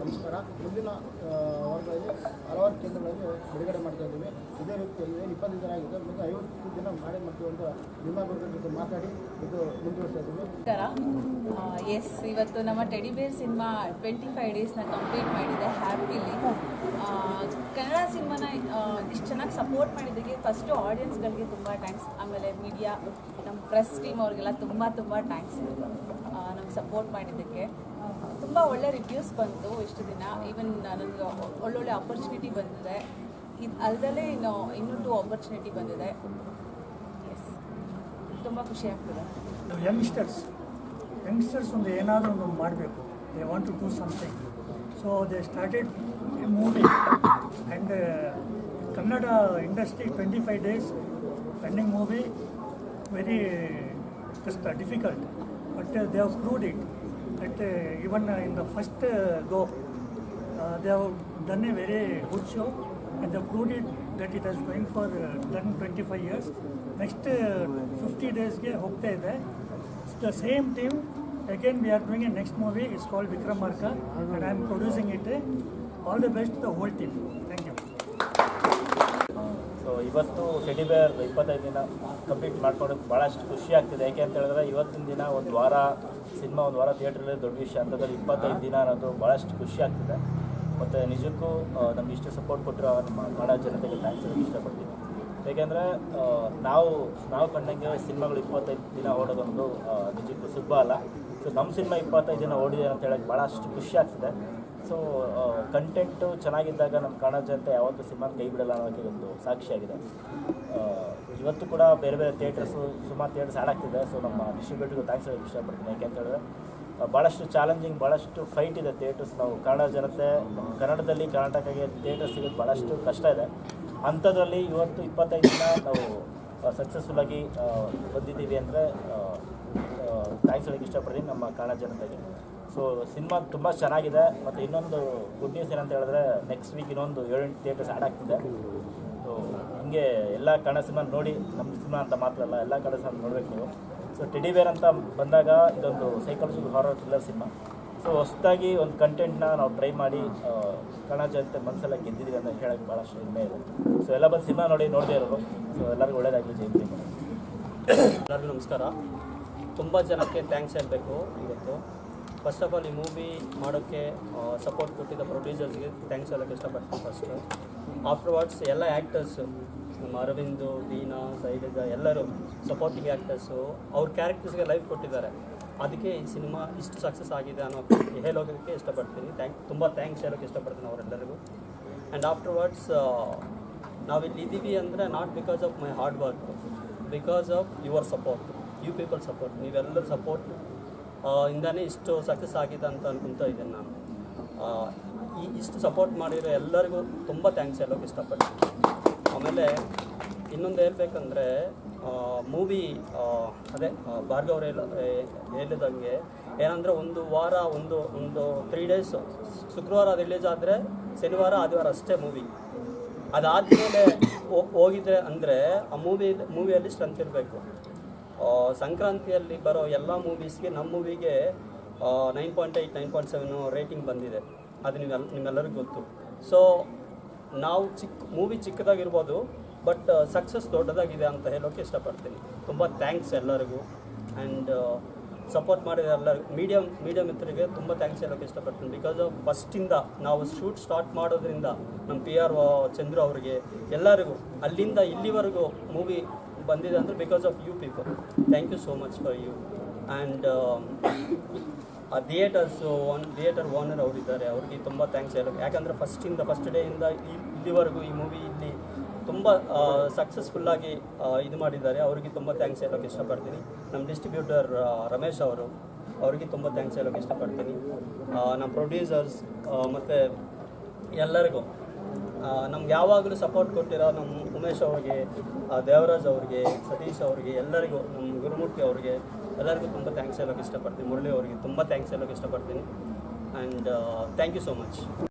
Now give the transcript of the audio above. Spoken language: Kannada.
ನಂತರ ಮುಂದಿನ ಆ, ವಾರಗಳಲ್ಲಿ ಹಲವಾರು ಕೇಂದ್ರಗಳಲ್ಲಿ ಬಿಡುಗಡೆ ಮಾಡ್ತಾ ಇದ್ದೀವಿ. ಇದೇ ರೀತಿಯಲ್ಲಿ ಏನು ಇಪ್ಪತ್ತು ದಿನ ಆಗಿದೆ. ಮುಂದೆ ಐವತ್ತು ದಿನ ಮಾಡಿ ಮಾಡ್ತೀವಿ ಅಂತ ಬಗ್ಗೆ ಜೊತೆ ಮಾತಾಡಿ ಇದು ಮುಂದುವರಿಸ್ತಾ ಇದ್ದೀವಿ. ನಮಸ್ಕಾರ. ಎಸ್ ಇವತ್ತು ನಮ್ಮ teddy bear cinema twenty five ಡೇಸ್ನ complete ಮಾಡಿದೆ. ಹ್ಯಾಪಿಲಿ ಕನ್ನಡ ಸಿನಿಮಾನ ಇಷ್ಟು ಚೆನ್ನಾಗಿ ಸಪೋರ್ಟ್ ಮಾಡಿದ್ದಕ್ಕೆ ಫಸ್ಟು ಆಡಿಯನ್ಸ್ಗಳಿಗೆ ತುಂಬ ಥ್ಯಾಂಕ್ಸ್ ಆಮೇಲೆ ಮೀಡಿಯಾ ನಮ್ಮ ಪ್ರೆಸ್ ಟೀಮ್ ಅವ್ರಿಗೆಲ್ಲ ತುಂಬ ತುಂಬ ಥ್ಯಾಂಕ್ಸ್ ನಮ್ಗೆ ಸಪೋರ್ಟ್ ಮಾಡಿದ್ದಕ್ಕೆ. ತುಂಬ ಒಳ್ಳೆ ರಿವ್ಯೂಸ್ ಬಂತು. ಇಷ್ಟು ದಿನ. ಈವನ್ ನನಗೆ ಒಳ್ಳೊಳ್ಳೆ ಆಪರ್ಚುನಿಟಿ ಬಂದಿದೆ. ಇದು ಅಲ್ಲದೆ ಇನ್ನು ಇನ್ನೂ ಟು ಆಪರ್ಚುನಿಟಿ ಬಂದಿದೆ. ಎಸ್ ತುಂಬ ಖುಷಿ ಆಗ್ತದೆ. ಯಂಗ್ಸ್ಟರ್ಸ್ ಯಂಗ್ಸ್ಟರ್ಸ್ ಒಂದು ಏನಾದರೂ ಒಂದು ಮಾಡಬೇಕು. They want to do something so they started movie and Kannada industry twenty five days pending movie very difficult but they have proved it that even in the first go they done done a very good show and they proved it that it as for uh, done 25 years. Next uh, 50 daysಗೆ ಹೋಗ್ತಾ ಇದೆ. The same team again we are doing a next movie it's called Vikramarka and I am producing it all the best the whole team thank you ಇವತ್ತು ಟೆಡಿ ಬೇರ್ ಇಪ್ಪತ್ತೈದು ದಿನ ಕಂಪ್ಲೀಟ್ ಮಾಡ್ಕೊಡೋಕ್ಕೆ ಭಾಳಷ್ಟು ಖುಷಿ ಆಗ್ತಿದೆ. ಯಾಕೆ ಅಂತ ಹೇಳಿದ್ರೆ ಇವತ್ತಿನ ದಿನ ಒಂದು ವಾರ, ಸಿನಿಮಾ ಒಂದು ವಾರ ಥಿಯೇಟ್ರಲ್ಲಿ ದೊಡ್ಡ ವಿಷಯ ಅಂತಂದ್ರೆ ಇಪ್ಪತ್ತೈದು ದಿನ ಅನ್ನೋದು ಭಾಳಷ್ಟು ಖುಷಿ ಆಗ್ತಿದೆ. ಮತ್ತು ನಿಜಕ್ಕೂ ನಮಗೆ ಇಷ್ಟು ಸಪೋರ್ಟ್ ಕೊಟ್ಟಿರೋ ನಮ್ಮ ಜನತೆಗೆ ಥ್ಯಾಂಕ್ಸ್ ಇಷ್ಟಪಡ್ತೀನಿ. ಏಕೆಂದರೆ ನಾವು ನಾವು ಕಂಡಂಗೆ ಸಿನಿಮಾಗಳು ಇಪ್ಪತ್ತೈದು ದಿನ ಓಡೋದೊಂದು ನಿಜಕ್ಕೂ ಸುಲಭ ಅಲ್ಲ. ಸೊ ನಮ್ಮ ಸಿನಿಮಾ ಇಪ್ಪತ್ತೈದು ದಿನ ಓಡಿದೆ ಅಂತ ಹೇಳೋಕ್ಕೆ ಭಾಳಷ್ಟು ಖುಷಿ ಆಗ್ತಿದೆ. ಸೊ ಕಂಟೆಂಟು ಚೆನ್ನಾಗಿದ್ದಾಗ ನಮ್ಮ ಕನ್ನಡ ಜನತೆ ಯಾವತ್ತೂ ಸಿನಿಮಾನ ಕೈ ಬಿಡಲ್ಲ ಅನ್ನೋಕ್ಕೆ ಒಂದು ಸಾಕ್ಷಿಯಾಗಿದೆ ಇವತ್ತು ಕೂಡ ಬೇರೆ ಬೇರೆ ಥಿಯೇಟರ್ಸು ಸುಮಾರು ಥಿಯೇಟರ್ಸ್ ಆ್ಯಡ್ ಆಗ್ತಿದೆ. ಸೊ ನಮ್ಮ ಡಿಸ್ಟ್ರಿಬ್ಯೂಟರ್ಗೆ ಥ್ಯಾಂಕ್ಸ್ ಹೇಳೋಕ್ಕೆ ಇಷ್ಟಪಡ್ತೀನಿ. ಯಾಕೆ ಅಂತ ಹೇಳಿದ್ರೆ ಭಾಳಷ್ಟು ಚಾಲೆಂಜಿಂಗ್ ಭಾಳಷ್ಟು ಫೈಟ್ ಇದೆ ಥಿಯೇಟರ್ಸ್ ನಾವು ಕನ್ನಡ ಜನತೆ ಕನ್ನಡದಲ್ಲಿ ಕರ್ನಾಟಕಕ್ಕೆ ಥಿಯೇಟರ್ ಸಿಗೋದು ಭಾಳಷ್ಟು ಕಷ್ಟ ಇದೆ. ಅಂಥದ್ರಲ್ಲಿ ಇವತ್ತು ಇಪ್ಪತ್ತೈದು ದಿನ ನಾವು ಸಕ್ಸಸ್ಫುಲ್ಲಾಗಿ ಬಂದಿದ್ದೀವಿ ಅಂದರೆ ಥ್ಯಾಂಕ್ಸ್ ಹೇಳೋಕ್ಕೆ ಇಷ್ಟಪಡ್ತೀನಿ ನಮ್ಮ ಕನ್ನಡ ಜನತೆಗೆ. ಸೊ ಸಿನಿಮಾ ತುಂಬ ಚೆನ್ನಾಗಿದೆ. ಮತ್ತು ಇನ್ನೊಂದು ಗುಡ್ ನ್ಯೂಸ್ ಏನಂತ ಹೇಳಿದ್ರೆ ನೆಕ್ಸ್ಟ್ ವೀಕ್ ಇನ್ನೊಂದು ಏಳೆಂಟು ಥಿಯೇಟರ್ಸ್ ಆ್ಯಡ್ ಆಗ್ತಿದೆ. ಸೊ ಹಿಂಗೆ ಎಲ್ಲ ಕನ್ನಡ ಸಿನಿಮಾ ನೋಡಿ ನಮ್ಮ ಸಿನಿಮಾ ಅಂತ ಮಾತ್ರ ಅಲ್ಲ, ಎಲ್ಲ ಕನ್ನಡ ಸಿನಿಮಾ ನೋಡಬೇಕು ನೀವು. ಸೊ ಟೆಡಿ ಬೇರ್ ಅಂತ ಬಂದಾಗ ಇದೊಂದು psychological horror thriller cinema so ಹೊಸದಾಗಿ ಒಂದು ಕಂಟೆಂಟ್ನ ನಾವು ಟ್ರೈ ಮಾಡಿ ಕಣಜ ಜನತೆ ಮನಸ್ಸೆಲ್ಲ ಗೆದ್ದಿದ್ದೀವಿ ಅಂತ ಹೇಳೋಕ್ಕೆ ಭಾಳಷ್ಟು ಹೆಮ್ಮೆ ಇದೆ. ಸೊ ಎಲ್ಲ ಬಂದು ಸಿನಿಮಾ ನೋಡಿ ನೋಡದೇ ಇರೋರು ಸೊ ಎಲ್ಲರಿಗೂ ಒಳ್ಳೇದಾಗಲಿ ಜಯಂತಿ. ಎಲ್ಲರಿಗೂ ನಮಸ್ಕಾರ. ತುಂಬ ಜನಕ್ಕೆ ಥ್ಯಾಂಕ್ಸ್ ಹೇಳಬೇಕು ಇವತ್ತು. ಫಸ್ಟ್ ಆಫ್ ಆಲ್ ಈ ಮೂವಿ ಮಾಡೋಕ್ಕೆ ಸಪೋರ್ಟ್ ಕೊಟ್ಟಿದ್ದ ಪ್ರೊಡ್ಯೂಸರ್ಸ್ಗೆ ಥ್ಯಾಂಕ್ಸ್ ಹೇಳೋಕ್ಕೆ ಇಷ್ಟಪಡ್ತೀನಿ ಫಸ್ಟು ಆಫ್ಟರ್ವರ್ಡ್ಸ್ ಎಲ್ಲ ಆ್ಯಕ್ಟರ್ಸು ನಮ್ಮ ಅರವಿಂದು ದೀನಾ ಸೈಲಜಾ ಎಲ್ಲರೂ ಸಪೋರ್ಟಿಂಗ್ ಆ್ಯಕ್ಟರ್ಸು ಅವ್ರ ಕ್ಯಾರೆಕ್ಟರ್ಸ್ಗೆ ಲೈಫ್ ಕೊಟ್ಟಿದ್ದಾರೆ. ಅದಕ್ಕೆ ಈ ಸಿನಿಮಾ ಇಷ್ಟು ಸಕ್ಸಸ್ ಆಗಿದೆ ಅನ್ನೋ ಹೇಳೋದಕ್ಕೆ ಇಷ್ಟಪಡ್ತೀನಿ. ಥ್ಯಾಂಕ್ ತುಂಬ ಥ್ಯಾಂಕ್ಸ್ ಹೇಳೋಕ್ಕೆ ಇಷ್ಟಪಡ್ತೀನಿ ಅವರೆಲ್ಲರಿಗೂ. ಆ್ಯಂಡ್ ಆಫ್ಟರ್ವರ್ಡ್ಸ್ ನಾವಿಲ್ಲಿ ಇದ್ದೀವಿ ಅಂದರೆ not because of my hard work because of your support you people support ನೀವೆಲ್ಲರ support ಇಂದಾನೇ ಇಷ್ಟು ಸಕ್ಸಸ್ ಆಗಿದೆ ಅಂತ ಅನ್ಕೊತಾ ಇದ್ದೀನಿ ನಾನು. ಈ ಇಷ್ಟು ಸಪೋರ್ಟ್ ಮಾಡಿರೋ ಎಲ್ಲರಿಗೂ ತುಂಬ ಥ್ಯಾಂಕ್ಸ್ ಹೇಳೋಕ್ಕೆ ಇಷ್ಟಪಡ್ತೀನಿ. ಆಮೇಲೆ ಇನ್ನೊಂದು ಹೇಳ್ಬೇಕಂದ್ರೆ ಮೂವಿ ಅದೇ ಭಾರ್ಗವ್ರು ಹೇಳಿದಂಗೆ ಏನಂದರೆ ಒಂದು ವಾರ, ಒಂದು ಒಂದು ತ್ರೀ ಡೇಸ್ ಶುಕ್ರವಾರ ರಿಲೀಸ್ ಆದರೆ ಶನಿವಾರ, ಆದಿವಾರ ಅಷ್ಟೇ ಮೂವಿ ಅದಾದಮೇಲೆ ಹೋಗಿದೆ ಅಂದರೆ ಆ ಮೂವಿ ಮೂವಿಯಲ್ಲಿ ಸ್ಟ್ರೆಂತ್ ಇರಬೇಕು. ಸಂಕ್ರಾಂತಿಯಲ್ಲಿ ಬರೋ ಎಲ್ಲ ಮೂವೀಸ್ಗೆ ನಮ್ಮ ಮೂವಿಗೆ nine point eight nine point seven rating ಬಂದಿದೆ. ಅದು ನಿಮ್ಮೆಲ್ಲ ನಿಮ್ಮೆಲ್ಲರಿಗೂ ಗೊತ್ತು. ಸೊ ನಾವು ಚಿಕ್ಕ ಮೂವಿ ಚಿಕ್ಕದಾಗಿರ್ಬೋದು ಬಟ್ ಸಕ್ಸಸ್ ದೊಡ್ಡದಾಗಿದೆ ಅಂತ ಹೇಳೋಕ್ಕೆ ಇಷ್ಟಪಡ್ತೀನಿ. ತುಂಬ ಥ್ಯಾಂಕ್ಸ್ ಎಲ್ಲರಿಗೂ. ಆ್ಯಂಡ್ ಸಪೋರ್ಟ್ ಮಾಡಿದ ಎಲ್ಲರಿಗೂ ಮೀಡಿಯಮ್ ಮೀಡಿಯಮ್ ಮಿತ್ರರಿಗೆ ತುಂಬ ಥ್ಯಾಂಕ್ಸ್ ಹೇಳೋಕ್ಕೆ ಇಷ್ಟಪಡ್ತೀನಿ. ಬಿಕಾಸ್ ಫಸ್ಟಿಂದ ನಾವು ಶೂಟ್ ಸ್ಟಾರ್ಟ್ ಮಾಡೋದ್ರಿಂದ ನಮ್ಮ ಪಿ ಆರ್ ಚಂದ್ರು ಅವರಿಗೆ, ಎಲ್ಲರಿಗೂ, ಅಲ್ಲಿಂದ ಇಲ್ಲಿವರೆಗೂ ಮೂವಿ ಬಂದಿದೆ ಅಂದರೆ because of you people thank you so much for you and ಆ ಥಿಯೇಟರ್ಸು ಓನ್ ಥಿಯೇಟರ್ ಓನರ್ ಅವರಿದ್ದಾರೆ ಅವ್ರಿಗೆ ತುಂಬ ಥ್ಯಾಂಕ್ಸ್ ಹೇಳೋಕೆ. ಯಾಕಂದರೆ ಫಸ್ಟಿಂದ ಫಸ್ಟ್ ಡೇಯಿಂದ ಇಲ್ಲಿವರೆಗೂ ಈ ಮೂವಿ ಇಲ್ಲಿ ತುಂಬ ಸಕ್ಸಸ್ಫುಲ್ಲಾಗಿ ಇದು ಮಾಡಿದ್ದಾರೆ. ಅವರಿಗೆ ತುಂಬ ಥ್ಯಾಂಕ್ಸ್ ಹೇಳೋಕೆ ಇಷ್ಟಪಡ್ತೀನಿ. ನಮ್ಮ ಡಿಸ್ಟ್ರಿಬ್ಯೂಟರ್ ರಮೇಶ್ ಅವರು, ಅವರಿಗೆ ತುಂಬ ಥ್ಯಾಂಕ್ಸ್ ಹೇಳೋಕೆ ಇಷ್ಟಪಡ್ತೀನಿ. ನಮ್ಮ ಪ್ರೊಡ್ಯೂಸರ್ಸ್ ಮತ್ತು ಎಲ್ಲರಿಗೂ ನಮ್ಗೆ ಯಾವಾಗಲೂ ಸಪೋರ್ಟ್ ಕೊಟ್ಟಿರೋ ನಮ್ಮ ಉಮೇಶ್ ಅವ್ರಿಗೆ ದೇವರಾಜ್ ಅವ್ರಿಗೆ, ಸತೀಶ್ ಅವ್ರಿಗೆ, ಎಲ್ಲರಿಗೂ ನಮ್ಮ ಗುರುಮೂರ್ತಿ ಅವ್ರಿಗೆ ಎಲ್ಲರಿಗೂ ತುಂಬ ಥ್ಯಾಂಕ್ಸ್ ಹೇಳೋಕ್ಕೆ ಇಷ್ಟಪಡ್ತೀನಿ. ಮುರಳಿ ಅವರಿಗೆ ತುಂಬ ಥ್ಯಾಂಕ್ಸ್ ಹೇಳೋಕ್ಕೆ ಇಷ್ಟಪಡ್ತೀನಿ. And thank you so much